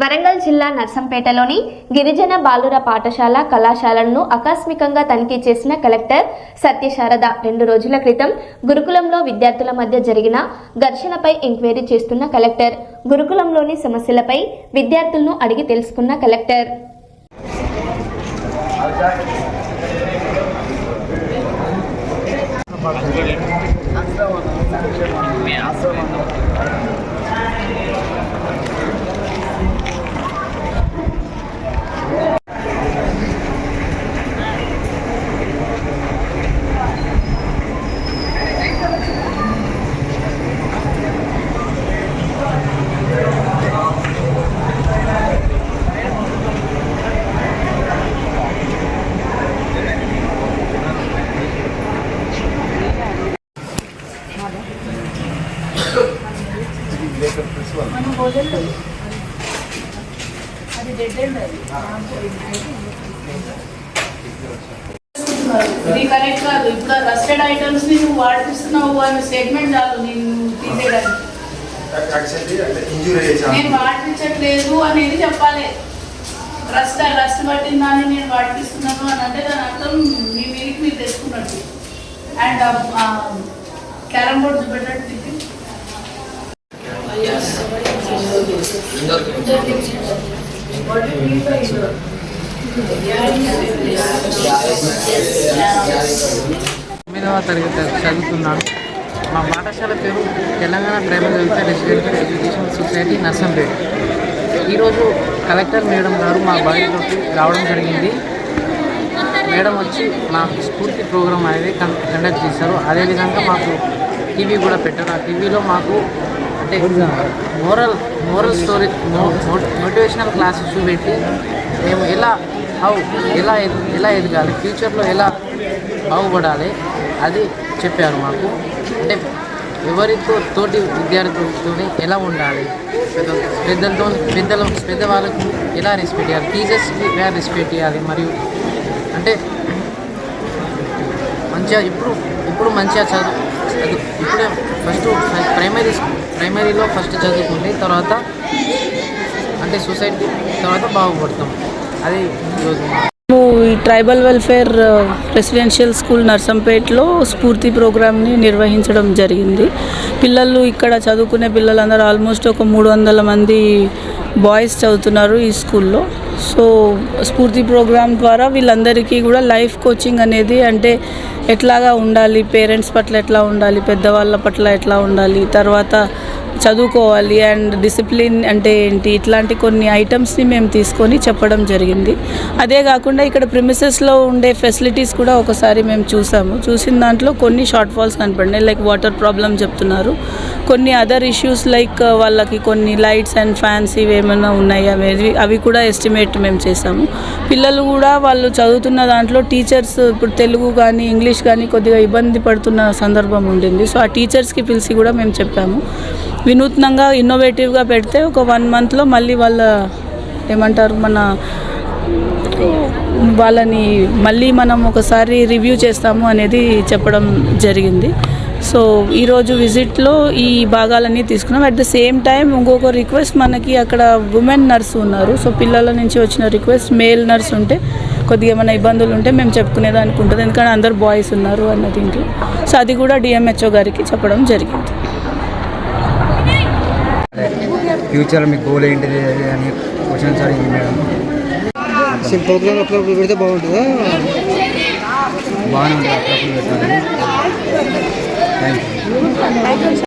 వరంగల్ జిల్లా నర్సంపేటలోని గిరిజన బాలుర పాఠశాల కళాశాలలను ఆకస్మికంగా తనిఖీ చేసిన కలెక్టర్ సత్యశారద. రెండు రోజుల క్రితం గురుకులంలో విద్యార్థుల మధ్య జరిగిన ఘర్షణపై ఎంక్వైరీ చేస్తున్న కలెక్టర్ గురుకులంలోని సమస్యలపై విద్యార్థులను అడిగి తెలుసుకున్న కలెక్టర్. ఇది కరెక్ట్ కాదు. ఇప్పుడు రస్టెడ్ ఐటమ్స్ని నువ్వు వాడిస్తున్నావు అనే స్టేట్మెంట్ చాలు నేను తీసేయడానికి. నేను వాడిపించట్లేదు అనేది చెప్పాలి. రస్ట్ రస్ట్ పట్టిందని నేను వాడిపిస్తున్నాను అని అంటే దాని అర్థం మీ మీదకి మీరు తెచ్చుకున్నట్టు. అండ్ క్యారమ్ బోర్డ్ చూపెట్టట్టు తిప్పి. తొమ్మిదవ తరగతి చదువుతున్నాను మా పాఠశాల పేరు Telangana tribal welfare residential education society Narsampet. ఈరోజు కలెక్టర్ మేడం గారు మా బాడీలోకి రావడం జరిగింది. మేడం వచ్చి మా స్ఫూర్తి ప్రోగ్రామ్ అనేది కండక్ట్ చేశారు. అదేవిధంగా మాకు టీవీ కూడా పెట్టారు. ఆ టీవీలో మాకు అంటే moral moral story motivational classes చూపెట్టి మేము ఎలా హౌ ఎలా ఎలా ఎదగాలి ఫ్యూచర్లో ఎలా బాగుపడాలి అది చెప్పారు మాకు. అంటే ఎవరితో తోటి విద్యార్థులతో ఎలా ఉండాలి పెద్దలతో పెద్దల పెద్దవాళ్ళకు ఎలా రెస్పెక్ట్ చేయాలి టీచర్స్కి ఎలా రెస్పెక్ట్ చేయాలి మరియు అంటే మంచిగా ఇప్పుడు ఇప్పుడు మంచిగా చదువు ఇప్పుడే ఫస్ట్ ప్రైమరీ ప్రైమరీలో ఫస్ట్ చదువుకుంటే తర్వాత అంటే సొసైటీ తర్వాత బాగుపడతాం. అది ఈరోజు మేము ఈ ట్రైబల్ వెల్ఫేర్ రెసిడెన్షియల్ స్కూల్ నర్సంపేట్లో స్ఫూర్తి ప్రోగ్రామ్ని నిర్వహించడం జరిగింది. పిల్లలు ఇక్కడ చదువుకునే పిల్లలందరూ ఆల్మోస్ట్ ఒక మూడు వందల మంది బాయ్స్ చదువుతున్నారు ఈ స్కూల్లో. సో స్ఫూర్తి ప్రోగ్రామ్ ద్వారా వీళ్ళందరికీ కూడా లైఫ్ కోచింగ్ అనేది అంటే ఎట్లాగా ఉండాలి పేరెంట్స్ పట్ల ఎట్లా ఉండాలి పెద్దవాళ్ళ పట్ల ఎట్లా ఉండాలి తర్వాత చదువుకోవాలి అండ్ డిసిప్లిన్ అంటే ఏంటి ఇట్లాంటి కొన్ని ఐటమ్స్ని మేము తీసుకొని చెప్పడం జరిగింది. అదే కాకుండా ఇక్కడ ప్రిమిసెస్లో ఉండే ఫెసిలిటీస్ కూడా ఒకసారి మేము చూసాము. చూసిన దాంట్లో కొన్ని షార్ట్ ఫాల్స్ కనపడినాయి లైక్ వాటర్ ప్రాబ్లం చెప్తున్నారు. కొన్ని అదర్ ఇష్యూస్ లైక్ వాళ్ళకి కొన్ని లైట్స్ అండ్ ఫ్యాన్స్ ఇవి ఏమైనా ఉన్నాయి అవి అవి కూడా ఎస్టిమేట్ మేము చేసాము పిల్లలు కూడా వాళ్ళు చదువుతున్న దాంట్లో టీచర్స్ ఇప్పుడు తెలుగు కానీ ఇంగ్లీష్ కానీ కొద్దిగా ఇబ్బంది పడుతున్న సందర్భం ఉండింది. సో ఆ టీచర్స్కి పిలిచి కూడా మేము చెప్పాము. వినూత్నంగా ఇన్నోవేటివ్గా పెడితే ఒక వన్ మంత్లో మళ్ళీ వాళ్ళ ఏమంటారు మన వాళ్ళని మళ్ళీ మనం ఒకసారి రివ్యూ చేస్తాము అనేది చెప్పడం జరిగింది. సో ఈరోజు విజిట్లో ఈ భాగాలన్నీ తీసుకున్నాం. అట్ ద సేమ్ టైం ఇంకొక రిక్వెస్ట్ మనకి అక్కడ ఉమెన్ నర్స్ ఉన్నారు. సో పిల్లల నుంచి వచ్చిన రిక్వెస్ట్ మేల్ నర్స్ ఉంటే కొద్దిగా ఏమైనా ఇబ్బందులు ఉంటే మేము చెప్పుకునేదానికి ఉంటుంది. ఎందుకంటే అందరు బాయ్స్ ఉన్నారు అన్న దీంట్లో. సో అది కూడా డిఎంహెచ్ఓ గారికి చెప్పడం జరిగింది. ఫ్యూచర్ మీ గోల్ ఏంటిది అది అని క్వశ్చన్స్ అడిగింది మేడం ప్రోగ్రామ్ అప్పుడప్పుడు పెడితే బాగుంటుందా బాగానే ఉంటుంది అప్పుడప్పుడు పెట్టాలి Đây.